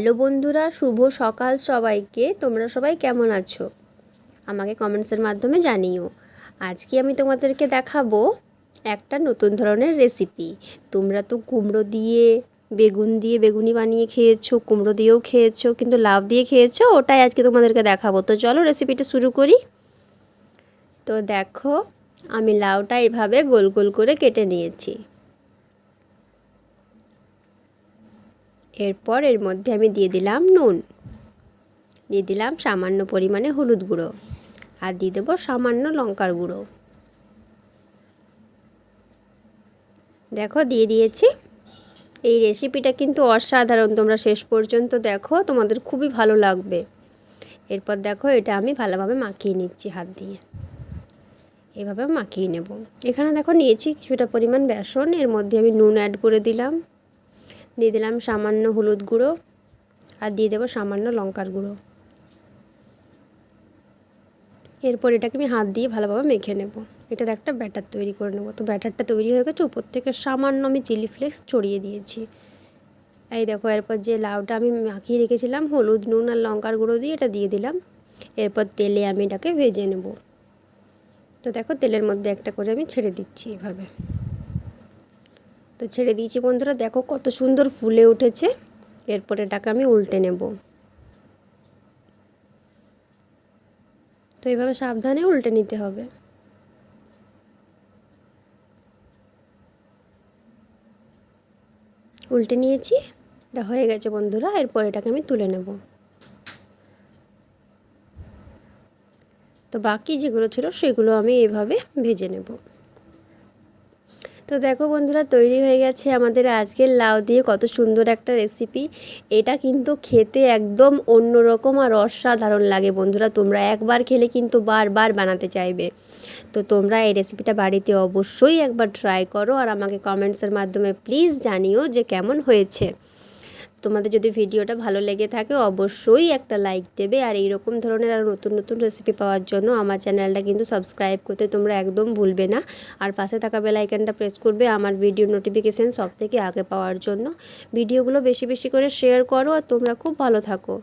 Hello বন্ধুরা, শুভ সকাল সবাইকে। তোমরা সবাই কেমন আছো? আমাকে কমেন্টসের মাধ্যমে জানিও। আজকে আমি তোমাদেরকে দেখাবো একটা নতুন ধরনের রেসিপি তোমরা তো কুমড়ো দিয়ে, বেগুন দিয়ে বেগুনি বানিয়ে খেয়েছো, কুমড়ো দিয়েও খেয়েছো, কিন্তু লাউ দিয়ে খেয়েছো, ওটাই আজকে তোমাদেরকে দেখাবো। তো চলো রেসিপিটা শুরু করি। তো দেখো, আমি লাউটা এভাবে গোল গোল করে কেটে নিয়েছি। এরপর এর মধ্যে আমি দিয়ে দিলাম নুন। দিয়ে দিলাম সামান্য পরিমাণে হলুদ গুঁড়ো আর দিয়ে দেবো সামান্য লঙ্কার গুঁড়ো। দেখো দিয়ে দিয়েছি। এই রেসিপিটা কিন্তু অসাধারণ, তোমরা শেষ পর্যন্ত দেখো, তোমাদের খুবই ভালো লাগবে। এরপর দেখো এটা আমি ভালোভাবে মাখিয়ে নিচ্ছি হাত দিয়ে। এভাবে মাখিয়ে নেব। এখানে দেখো নিয়েছি কিছুটা পরিমাণ বেসন, এর মধ্যে আমি নুন অ্যাড করে দিলাম। দিয়ে দিলাম সামান্য হলুদ গুঁড়ো আর দিয়ে দেবো সামান্য লঙ্কার গুঁড়ো। এরপর এটাকে আমি হাত দিয়ে ভালোভাবে মেখে নেব। এটার একটা ব্যাটার তৈরি করে নেব। তো ব্যাটারটা তৈরি হয়ে গেছে, উপর থেকে সামান্য আমি চিলি ফ্লেক্স ছড়িয়ে দিয়েছি। এই দেখো, এরপর যে লাউটা আমি মাখিয়ে রেখেছিলাম, হলুদ, নুন আর লঙ্কার গুঁড়ো দিয়ে এটা দিয়ে দিলাম। এরপর তেলে আমি এটাকে ভেজে নেব। তো দেখো, তেলের মধ্যে একটা করে আমি ছেড়ে দিচ্ছি এভাবে। তো ছেড়ে দিয়েছি। বন্ধুরা, দেখো কত সুন্দর ফুলে উঠেছে। এরপরে এটাকে আমি উল্টে নেব। তো এইভাবে সাবধানে উল্টে নিতে হবে। উল্টে নিয়েছি, এটা হয়ে গেছে বন্ধুরা, এরপর এটাকে আমি তুলে নেব। তো বাকি যেগুলো ছিল, সেগুলো আমি এভাবে ভেজে নেব। তো দেখো বন্ধুরা, তৈরি হয়ে গেছে আমাদের আজকের লাউ দিয়ে কত সুন্দর একটা রেসিপি এটা কিন্তু খেতে একদম অন্যরকম আর অসাধারণ লাগে বন্ধুরা। তোমরা একবার খেলে কিন্তু বারবার বানাতে চাইবে। তো তোমরা এই রেসিপিটা বাড়িতে অবশ্যই একবার ট্রাই করো আর আমাকে কমেন্টসের মাধ্যমে প্লিজ জানিও যে কেমন হয়েছে। তোমাদের যদি ভিডিওটা ভালো লেগে থাকে অবশ্যই একটা লাইক দেবে। আর এই রকম ধরনের আর নতুন নতুন রেসিপি পাওয়ার জন্য আমার চ্যানেলটা কিন্তু সাবস্ক্রাইব করতে তোমরা একদম ভুলবে না। আর পাশে থাকা বেল আইকনটা প্রেস করবে আমার ভিডিও নোটিফিকেশান সব থেকে আগে পাওয়ার জন্য। ভিডিওগুলো বেশি বেশি করে শেয়ার করো আর তোমরা খুব ভালো থাকো।